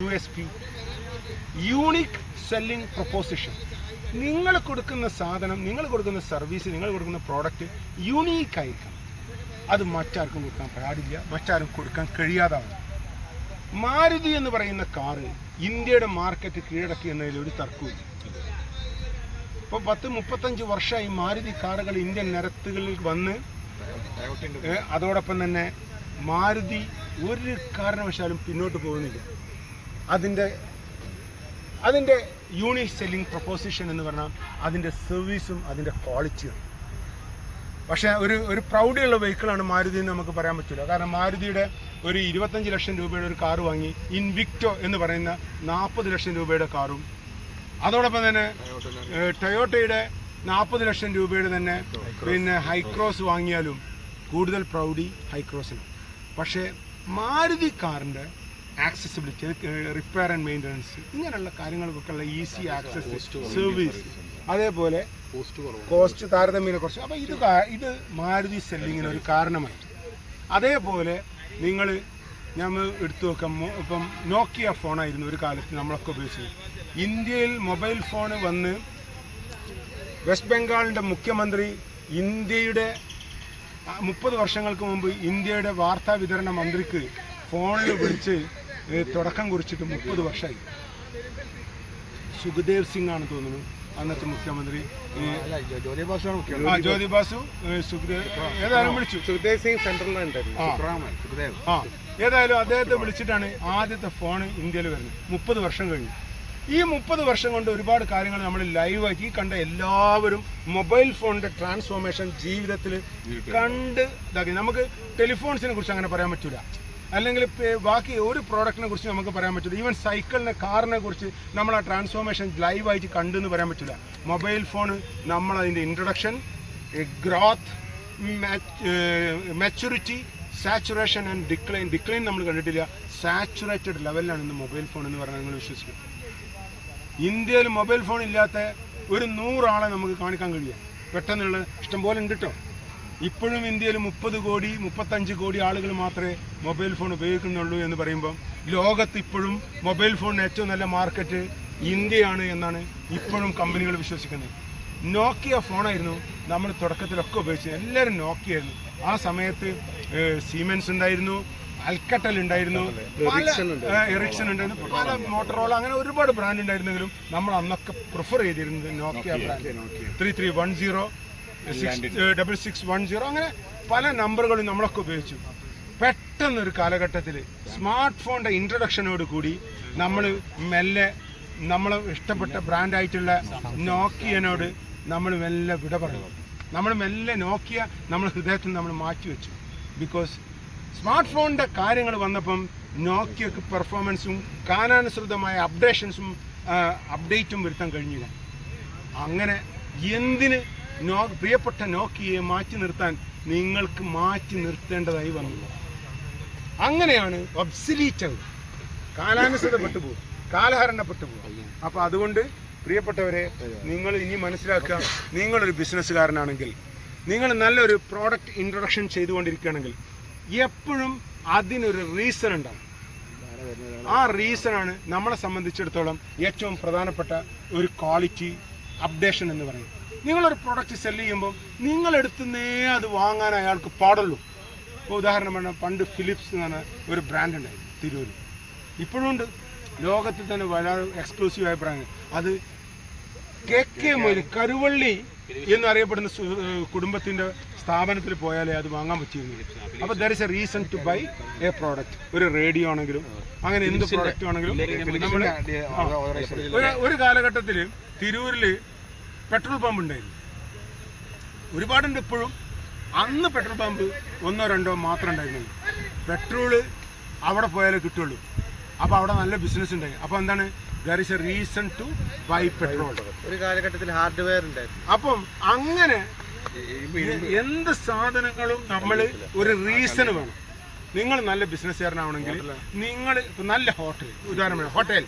U S P unique selling proposition നിങ്ങൾ കൊടുക്കുന്ന സാധനം നിങ്ങൾ കൊടുക്കുന്ന സർവീസ് നിങ്ങൾ കൊടുക്കുന്ന പ്രോഡക്റ്റ് യുണീക്ക് ആയിരിക്കണം. അത് മറ്റാർക്കും കൊടുക്കാൻ പാടില്ല മറ്റാരും കൊടുക്കാൻ കഴിയാതാണ് മാരുതി എന്ന് പറയുന്ന കാറ് ഇന്ത്യയുടെ മാർക്കറ്റ് കീഴടക്കി എന്നതിൽ ഒരു തർക്കമില്ല ഇപ്പോൾ പത്ത് മുപ്പത്തഞ്ച് വർഷമായി മാരുതി കാറുകൾ ഇന്ത്യൻ നിരത്തുകളിൽ വന്ന് അതോടൊപ്പം തന്നെ മാരുതി ഒരു കാരണവശാലും പിന്നോട്ട് പോകുന്നില്ല. അതിന്റെ അതിന്റെ യൂണിക് സെല്ലിംഗ് പ്രൊപ്പോസിഷൻ എന്ന് പറഞ്ഞാൽ അതിന്റെ സർവീസും അതിന്റെ ക്വാളിറ്റിയും. പക്ഷേ ഒരു ഒരു പ്രൗഡിയുള്ള വെഹിക്കിളാണ് മാരുതി എന്ന് നമുക്ക് പറയാൻ പറ്റില്ല. കാരണം മാരുതിയുടെ ഒരു ഇരുപത്തഞ്ച് ലക്ഷം രൂപയുടെ ഒരു കാർ വാങ്ങി ഇൻവിക്റ്റോ എന്ന് പറയുന്ന നാൽപ്പത് ലക്ഷം രൂപയുടെ കാറും അതോടൊപ്പം തന്നെ ടൊയോട്ടയുടെ നാൽപ്പത് ലക്ഷം രൂപയുടെ തന്നെ പിന്നെ ഹൈക്രോസ് വാങ്ങിയാലും കൂടുതൽ പ്രൗഡി ഹൈക്രോസിന്. പക്ഷേ മാരുതി കാറിന്റെ ആക്സസിബിലിറ്റി റിപ്പയർ ആൻഡ് മെയിന്റനൻസ് ഇങ്ങനെയുള്ള കാര്യങ്ങൾക്കൊക്കെയുള്ള ഈസി ആക്സസ് സർവീസ് അതേപോലെ കോസ്റ്റ് താരതമ്യേന കുറച്ച്. അപ്പോൾ ഇത് ഇത് മാരുതി സെല്ലിങ്ങിന് ഒരു കാരണമായി. അതേപോലെ നിങ്ങൾ നമ്മൾ എടുത്തു നോക്കാം. ഇപ്പം നോക്കിയ ഫോണായിരുന്നു ഒരു കാലത്ത് നമ്മളൊക്കെ ഉപയോഗിച്ചത്. ഇന്ത്യയിൽ മൊബൈൽ ഫോൺ വന്ന് വെസ്റ്റ് ബംഗാളിന്റെ മുഖ്യമന്ത്രി ഇന്ത്യയുടെ മുപ്പത് വർഷങ്ങൾക്ക് മുമ്പ് ഇന്ത്യയുടെ വാർത്താ വിതരണ മന്ത്രിക്ക് ഫോണിൽ വിളിച്ച് തുടക്കം കുറിച്ചിട്ട് മുപ്പത് വർഷമായി. സുഖദേവ് സിംഗ് ആണ് തോന്നുന്നു. അന്നത്തെ മുഖ്യമന്ത്രി. ജ്യോതി ബാസു സുഖദേവ് ഏതായാലും വിളിച്ചു. സുഖദേവ് സിംഗ് സെൻട്രലിലുണ്ടായിരുന്നു ആ. ഏതായാലും അദ്ദേഹത്തെ വിളിച്ചിട്ടാണ് ആദ്യത്തെ ഫോൺ ഇന്ത്യയിൽ വരുന്നത്. മുപ്പത് വർഷം കഴിഞ്ഞു. ഈ മുപ്പത് വർഷം കൊണ്ട് ഒരുപാട് കാര്യങ്ങൾ നമ്മൾ ലൈവാക്കി ഈ കണ്ട എല്ലാവരും മൊബൈൽ ഫോണിന്റെ ട്രാൻസ്ഫോർമേഷൻ ജീവിതത്തിൽ കണ്ട് ഇതാക്കി. നമുക്ക് ടെലിഫോൺസിനെ കുറിച്ച് അങ്ങനെ പറയാൻ പറ്റില്ല അല്ലെങ്കിൽ ബാക്കി ഒരു പ്രോഡക്റ്റിനെ കുറിച്ച് നമുക്ക് പറയാൻ പറ്റില്ല. ഈവൻ സൈക്കിളിനെ കാറിനെ കുറിച്ച് നമ്മൾ ആ ട്രാൻസ്ഫോർമേഷൻ ലൈവായിട്ട് കണ്ടു എന്ന് പറയാൻ പറ്റില്ല. മൊബൈൽ ഫോൺ നമ്മൾ അതിന്റെ introduction growth maturity saturation and decline decline നമ്മൾ കണ്ടിട്ടില്ല. സാച്ചുറേറ്റഡ് ലെവലിലാണ് ഇന്ന് മൊബൈൽ ഫോൺ എന്ന് പറഞ്ഞാൽ നിങ്ങൾ വിശ്വസിക്കും. ഇന്ത്യയിൽ മൊബൈൽ ഫോൺ ഇല്ലാത്ത ഒരു നൂറാളെ നമുക്ക് കാണിക്കാൻ കഴിയുക പെട്ടെന്നുള്ള ഇഷ്ടംപോലെ ഉണ്ട് കേട്ടോ ഇപ്പോഴും ഇന്ത്യയിൽ മുപ്പത് കോടി മുപ്പത്തഞ്ച് കോടി ആളുകൾ മാത്രമേ മൊബൈൽ ഫോൺ ഉപയോഗിക്കുന്നുള്ളൂ എന്ന് പറയുമ്പം ലോകത്ത് ഇപ്പോഴും മൊബൈൽ ഫോണിന് ഏറ്റവും നല്ല മാർക്കറ്റ് ഇന്ത്യയാണ് എന്നാണ് ഇപ്പോഴും കമ്പനികൾ വിശ്വസിക്കുന്നത്. നോക്കിയ ഫോണായിരുന്നു നമ്മൾ തുടക്കത്തിലൊക്കെ ഉപയോഗിച്ചത്. എല്ലാവരും നോക്കിയായിരുന്നു ആ സമയത്ത് സീമെൻസ് ഉണ്ടായിരുന്നു അൽക്കട്ടൽ ഉണ്ടായിരുന്നു എറിക്സൺ ഉണ്ട്. എറിക്സൺ ഉണ്ടായിരുന്നു പല മോട്ടറോള അങ്ങനെ ഒരുപാട് ബ്രാൻഡ് ഉണ്ടായിരുന്നെങ്കിലും നമ്മൾ അന്നൊക്കെ പ്രിഫർ ചെയ്തിരുന്നത് Nokia brand three three one zero double six one zero അങ്ങനെ പല നമ്പറുകളും നമ്മളൊക്കെ ഉപയോഗിച്ചു. പെട്ടെന്ന് ഒരു കാലഘട്ടത്തിൽ സ്മാർട്ട് ഫോണിന്റെ ഇൻട്രഡക്ഷനോട് കൂടി നമ്മൾ മെല്ലെ നമ്മൾ ഇഷ്ടപ്പെട്ട ബ്രാൻഡായിട്ടുള്ള നോക്കിയനോട് നമ്മൾ മെല്ലെ വിട പറഞ്ഞു. നമ്മൾ മെല്ലെ നോക്കിയ നമ്മൾ ഹൃദയത്തിൽ നമ്മൾ മാറ്റി വെച്ചു. ബിക്കോസ് സ്മാർട്ട് ഫോണിന്റെ കാര്യങ്ങൾ വന്നപ്പം നോക്കിയക്ക് പെർഫോമൻസും കാലാനുസൃതമായ അപ്ഡേഷൻസും അപ്ഡേറ്റും വരുത്താൻ കഴിഞ്ഞില്ല. അങ്ങനെ എന്തിന് നോ പ്രിയപ്പെട്ട നോക്കിയെ മാറ്റി നിർത്താൻ നിങ്ങൾക്ക് മാറ്റി നിർത്തേണ്ടതായി വന്നു. അങ്ങനെയാണ് ഒബ്സിലീറ്റ് കാലാനുസൃതപ്പെട്ടു പോകും. കാലഹരണപ്പെട്ടു പോകും. അപ്പൊ അതുകൊണ്ട് പ്രിയപ്പെട്ടവരെ നിങ്ങൾ ഇനി മനസ്സിലാക്കുക നിങ്ങളൊരു ബിസിനസ്സുകാരനാണെങ്കിൽ നിങ്ങൾ നല്ലൊരു പ്രോഡക്റ്റ് ഇൻട്രൊഡക്ഷൻ ചെയ്തുകൊണ്ടിരിക്കുകയാണെങ്കിൽ എപ്പോഴും അതിനൊരു റീസൺ ഉണ്ടാവും. ആ റീസൺ ആണ് നമ്മളെ സംബന്ധിച്ചിടത്തോളം ഏറ്റവും പ്രധാനപ്പെട്ട ഒരു ക്വാളിറ്റി അപ്ഡേഷൻ എന്ന് പറയുന്നത്. നിങ്ങളൊരു പ്രോഡക്റ്റ് സെൽ ചെയ്യുമ്പോൾ നിങ്ങളെടുത്തുന്നേ അത് വാങ്ങാൻ അയാൾക്ക് പാടുള്ളൂ. ഇപ്പോൾ ഉദാഹരണം പറഞ്ഞാൽ പണ്ട് ഫിലിപ്സ് എന്ന് പറഞ്ഞ ഒരു ബ്രാൻഡ് ഉണ്ടായിരുന്നു തിരൂരിൽ ഇപ്പോഴും ഉണ്ട്. ലോകത്തിൽ തന്നെ വളരെ എക്സ്ക്ലൂസീവായ ബ്രാൻഡ് അത് കെ കെ മൊയ്ലി കരുവള്ളി എന്നറിയപ്പെടുന്ന കുടുംബത്തിന്റെ സ്ഥാപനത്തിൽ പോയാലേ അത് വാങ്ങാൻ പറ്റിയിരുന്നു അപ്പോൾ there is a reason to buy a product ഒരു റേഡിയോ ആണെങ്കിലും അങ്ങനെ എന്ത് പ്രോഡക്റ്റ് ആണെങ്കിലും ഒരു കാലഘട്ടത്തിൽ തിരൂരിൽ പെട്രോൾ പമ്പ് ഉണ്ടായിരുന്നു. ഒരുപാടുണ്ട് ഇപ്പോഴും. അന്ന് പെട്രോൾ പമ്പ് ഒന്നോ രണ്ടോ മാത്രം ഉണ്ടായിരുന്നുള്ളൂ. പെട്രോൾ അവിടെ പോയാലേ കിട്ടുള്ളൂ. അപ്പോൾ അവിടെ നല്ല ബിസിനസ് ഉണ്ടായി. അപ്പോൾ എന്താണ്? There is a reason to buy petrol ഒരു കാലഘട്ടത്തിൽ ഹാർഡ്വെയർ ഉണ്ടായിരുന്നു. അപ്പം അങ്ങനെ എന്ത് സാധനങ്ങളും നമ്മൾ ഒരു റീസൺ വേണം. നിങ്ങൾ നല്ല ബിസിനസ്സുകാരനാവണമെങ്കിൽ നിങ്ങൾ നല്ല ഹോട്ടൽ ഉദാഹരണം ഹോട്ടൽ.